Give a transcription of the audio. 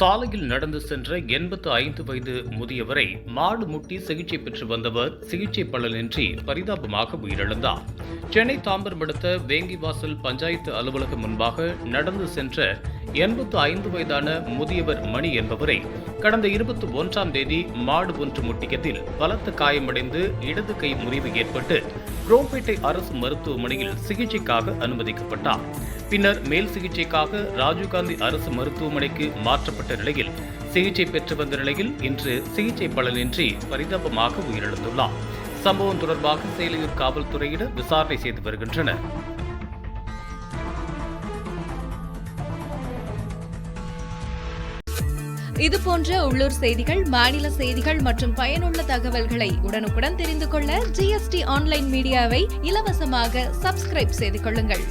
சாலையில் நடந்து சென்ற எண்பத்து ஐந்து வயது முதியவரை மாடு முட்டி சிகிச்சை பெற்று வந்தவர் சிகிச்சை பலனின்றி பரிதாபமாக உயிரிழந்தார். சென்னை தாம்பரம் அடுத்த வேங்கிவாசல் பஞ்சாயத்து அலுவலகம் முன்பாக நடந்து சென்ற எண்பத்து ஐந்து வயதான முதியவர் மணி என்பவரை கடந்த இருபத்தி ஒன்றாம் தேதி மாடு ஒன்று முட்டியதில் பலத்த காயமடைந்து இடது கை முறிவு ஏற்பட்டு குரோம்பேட்டை அரசு மருத்துவமனையில் சிகிச்சைக்காக அனுமதிக்கப்பட்டார். பின்னர் மேல் சிகிச்சைக்காக ராஜீவ்காந்தி அரசு மருத்துவமனைக்கு மாற்றப்பட்ட நிலையில் சிகிச்சை பெற்று வந்த நிலையில் இன்று சிகிச்சை பலனின்றி பரிதாபமாக உயிரிழந்துள்ளார். சம்பவம் தொடர்பாக சேலையூர் காவல்துறையினர் விசாரணை செய்து வருகின்றனர். இது போன்ற உள்ளூர் செய்திகள் மாநில செய்திகள் மற்றும் பயனுள்ள தகவல்களை உடனுக்குடன் தெரிந்து கொள்ள ஜிஎஸ்டி ஆன்லைன் மீடியாவை இலவசமாக சப்ஸ்கிரைப் செய்து கொள்ளுங்கள்.